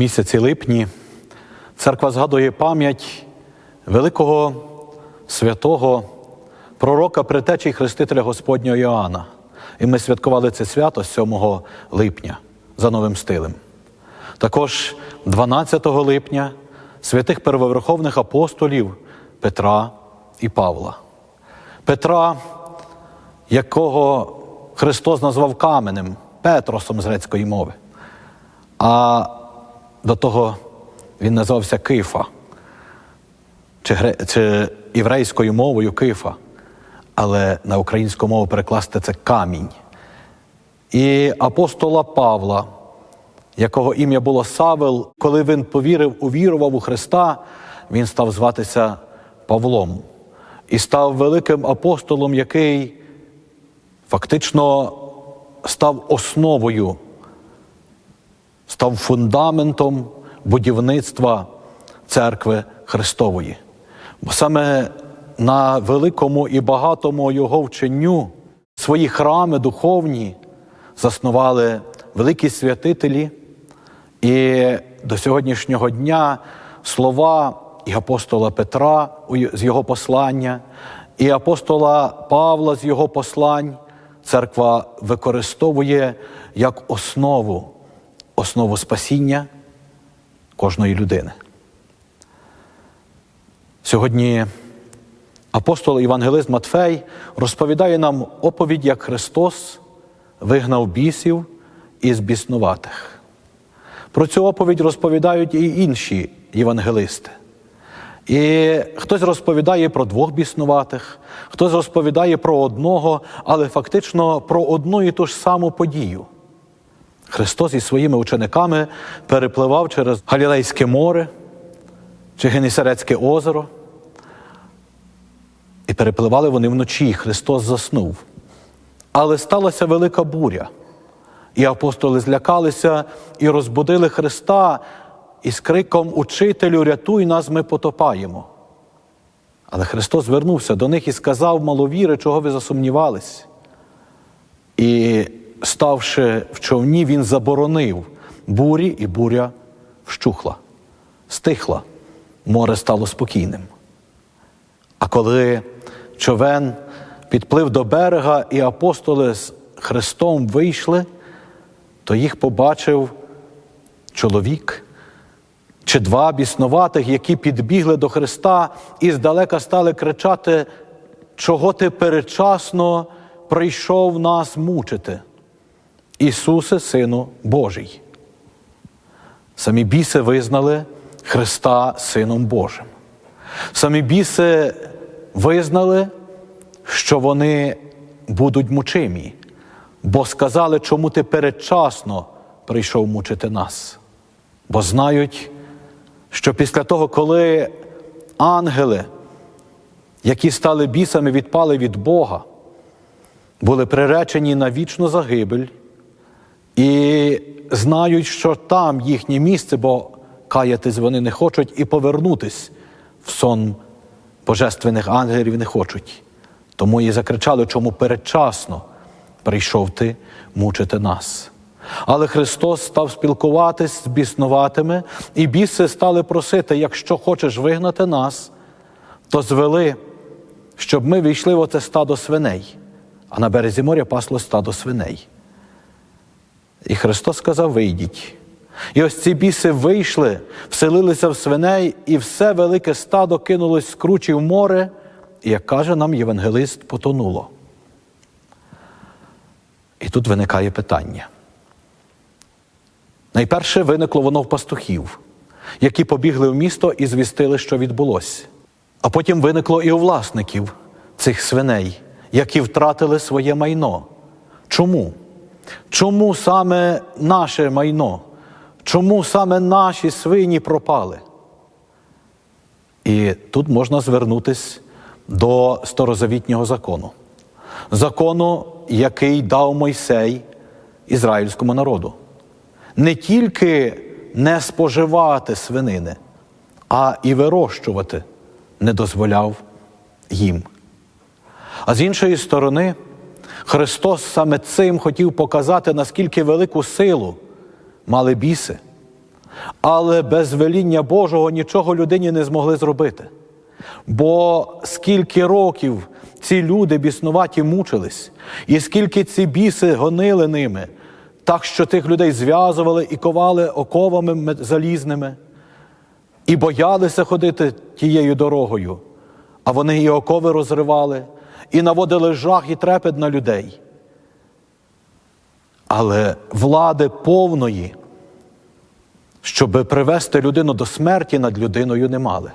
місяці липні церква згадує пам'ять великого святого пророка притечі хрестителя Господнього Іоанна. І ми святкували це свято 7 липня за новим стилем. Також 12 липня святих первоверховних апостолів Петра і Павла. Петра, якого Христос назвав каменем, Петросом з грецької мови. А до того він називався Кифа, чи, гре... чи єврейською мовою Кифа, але на українську мову перекласти це камінь. І апостола Павла, якого ім'я було Савел, коли він повірив, увірував у Христа, він став зватися Павлом. І став великим апостолом, який фактично став основою, став фундаментом будівництва церкви Христової. Бо саме на великому і багатому його вченню свої храми духовні заснували великі святителі, і до сьогоднішнього дня слова і апостола Петра з його послання, і апостола Павла з його послань церква використовує як основу, основу спасіння кожної людини. Сьогодні апостол Євангелист Матфей розповідає нам оповідь, як Христос вигнав бісів із біснуватих. Про цю оповідь розповідають і інші євангелисти. І хтось розповідає про двох біснуватих, хтось розповідає про одного, але фактично про одну і ту ж саму подію. Христос із своїми учениками перепливав через Галілейське море чи Генісарецьке озеро. І перепливали вони вночі, Христос заснув. Але сталася велика буря. І апостоли злякалися і розбудили Христа із криком Учителю, рятуй нас, ми потопаємо. Але Христос звернувся до них і сказав маловіри, чого ви засумнівались. І, ставши в човні, він заборонив бурі, і буря вщухла, стихла, море стало спокійним. А коли човен підплив до берега, і апостоли з Христом вийшли, то їх побачив чоловік чи два біснуватих, які підбігли до Христа і здалека стали кричати, чого ти передчасно прийшов нас мучити. Ісусе, Сину Божий. Самі біси визнали Христа Сином Божим. Самі біси визнали, що вони будуть мучимі, бо сказали, чому ти передчасно прийшов мучити нас. Бо знають, що після того, коли ангели, які стали бісами, відпали від Бога, були приречені на вічну загибель, і знають, що там їхнє місце, бо каятись вони не хочуть, і повернутись в сон божественних ангелів не хочуть. Тому і закричали, чому передчасно прийшов ти мучити нас. Але Христос став спілкуватись з біснуватими, і біси стали просити, якщо хочеш вигнати нас, то звели, щоб ми війшли в оце стадо свиней, а на березі моря пасло стадо свиней. І Христос сказав: вийдіть. І ось ці біси вийшли, вселилися в свиней, і все велике стадо кинулось з кручі в море, і, як каже нам євангелист, потонуло. І тут виникає питання. Найперше виникло воно в пастухів, які побігли в місто і звістили, що відбулося. А потім виникло і у власників цих свиней, які втратили своє майно. Чому? Чому саме наше майно? Чому саме наші свині пропали? І тут можна звернутися до старозавітнього закону. Закону, який дав Мойсей ізраїльському народу. Не тільки не споживати свинини, а і вирощувати не дозволяв їм. А з іншої сторони, Христос саме цим хотів показати, наскільки велику силу мали біси. Але без веління Божого нічого людині не змогли зробити. Бо скільки років ці люди біснуваті мучились, і скільки ці біси гонили ними, так що тих людей зв'язували і ковали оковами залізними, і боялися ходити тією дорогою, а вони і окови розривали, і наводили жах і трепет на людей. Але влади повної, щоб привести людину до смерті над людиною, не мали.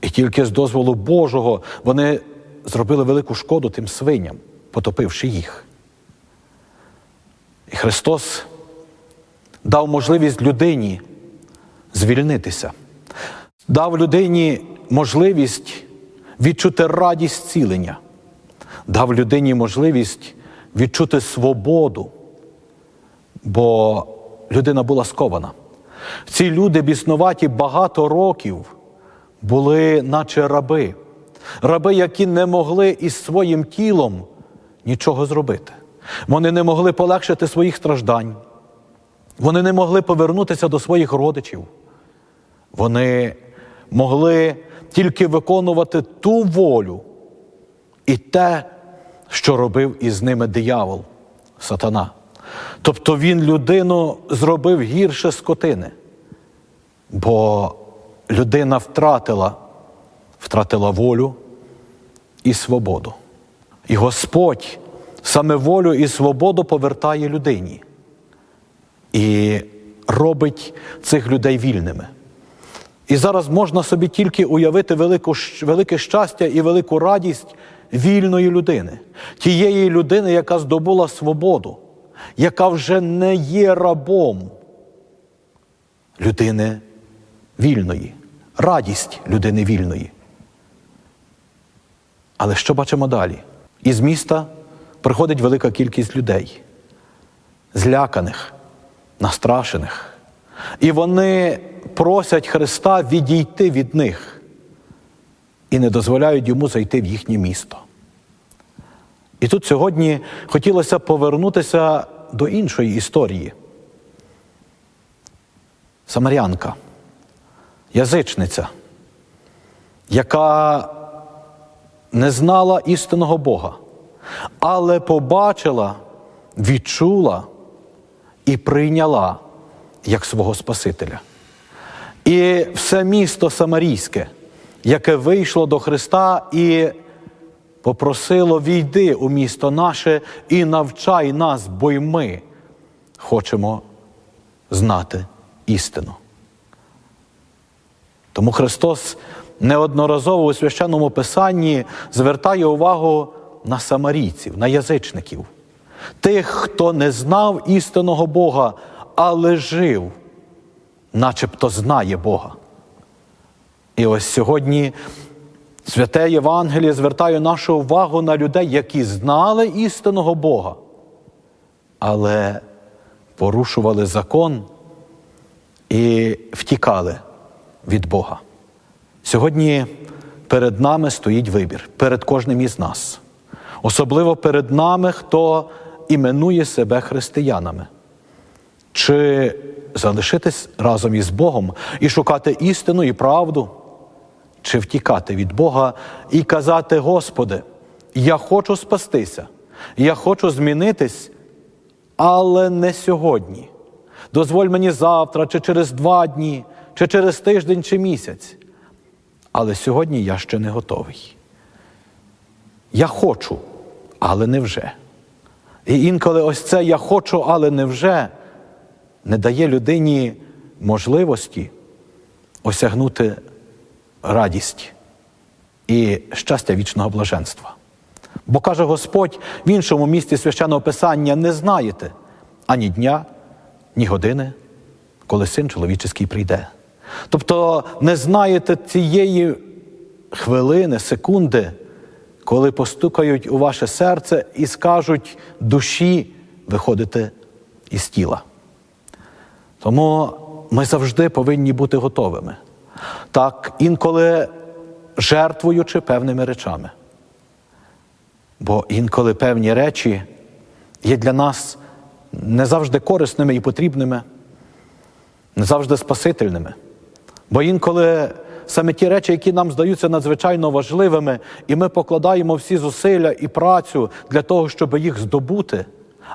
І тільки з дозволу Божого вони зробили велику шкоду тим свиням, потопивши їх. І Христос дав можливість людині звільнитися, дав людині можливість відчути радість цілення, дав людині можливість відчути свободу, бо людина була скована. Ці люди біснуваті багато років були, наче раби, раби, які не могли із своїм тілом нічого зробити. Вони не могли полегшити своїх страждань, вони не могли повернутися до своїх родичів. Вони могли тільки виконувати ту волю і те, що робив із ними диявол, сатана. Тобто він людину зробив гірше скотини, бо людина втратила, втратила волю і свободу. І Господь саме волю і свободу повертає людині і робить цих людей вільними. І зараз можна собі тільки уявити велике щастя і велику радість вільної людини, тієї людини, яка здобула свободу, яка вже не є рабом людини вільної, радість людини вільної. Але що бачимо далі? Із міста приходить велика кількість людей, зляканих, настрашених. І вони просять Христа відійти від них і не дозволяють йому зайти в їхнє місто. І тут сьогодні хотілося повернутися до іншої історії. Самарянка, язичниця, яка не знала істинного Бога, але побачила, відчула і прийняла як свого Спасителя. І все місто Самарійське, яке вийшло до Христа і попросило війди у місто наше і навчай нас, бо й ми хочемо знати істину. Тому Христос неодноразово у священному Писанні звертає увагу на самарійців, на язичників, тих, хто не знав істинного Бога, але жив, начебто знає Бога. І ось сьогодні святе Євангеліє звертає нашу увагу на людей, які знали істинного Бога, але порушували закон і втікали від Бога. Сьогодні перед нами стоїть вибір, перед кожним із нас. Особливо перед нами, хто іменує себе християнами. Чи залишитись разом із Богом і шукати істину і правду, чи втікати від Бога і казати, Господи, я хочу спастися, я хочу змінитись, але не сьогодні. Дозволь мені завтра, чи через два дні, чи через тиждень, чи місяць. Але сьогодні я ще не готовий. Я хочу, але не вже. І інколи ось це я хочу, але не вже не дає людині можливості осягнути радість і щастя вічного блаженства. Бо каже Господь в іншому місці священного Писання не знаєте ані дня, ні години, коли син чоловічий прийде. Тобто не знаєте цієї хвилини, секунди, коли постукають у ваше серце і скажуть душі виходити із тіла. Тому ми завжди повинні бути готовими. Так, інколи жертвуючи певними речами. Бо інколи певні речі є для нас не завжди корисними і потрібними. не завжди спасительними. Бо інколи саме ті речі, які нам здаються надзвичайно важливими, і ми покладаємо всі зусилля і працю для того, щоб їх здобути,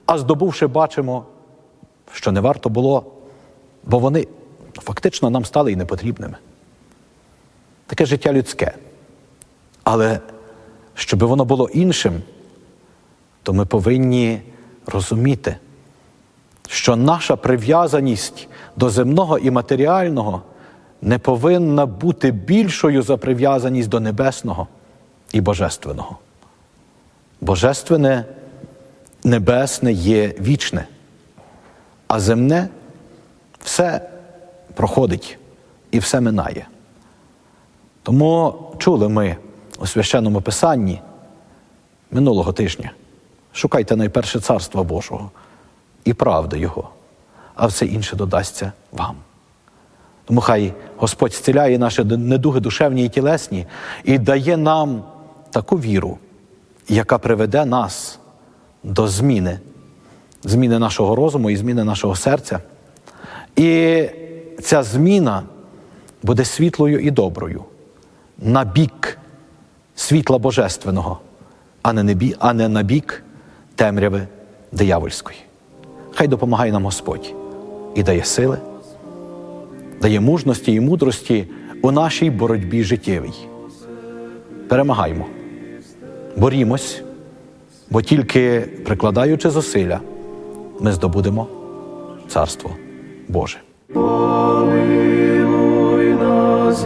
а здобувши, бачимо, що не варто було, бо вони фактично нам стали і непотрібними. Таке життя людське. Але щоб воно було іншим, то ми повинні розуміти, що наша прив'язаність до земного і матеріального не повинна бути більшою за прив'язаність до небесного і божественного. Божественне, небесне є вічне, а земне все проходить і все минає. Тому чули ми у священному писанні минулого тижня. Шукайте найперше царства Божого і правди Його, а все інше додасться вам. Тому хай Господь зціляє наші недуги душевні і тілесні і дає нам таку віру, яка приведе нас до зміни, зміни нашого розуму і зміни нашого серця. І ця зміна буде світлою і доброю на бік світла божественного, а не, небі, а не на бік темряви диявольської. Хай допомагає нам Господь і дає сили, дає мужності і мудрості у нашій боротьбі життєвій. Перемагаймо, борімось, бо тільки прикладаючи зусилля, ми здобудемо Царство Боже. Помилуй нас,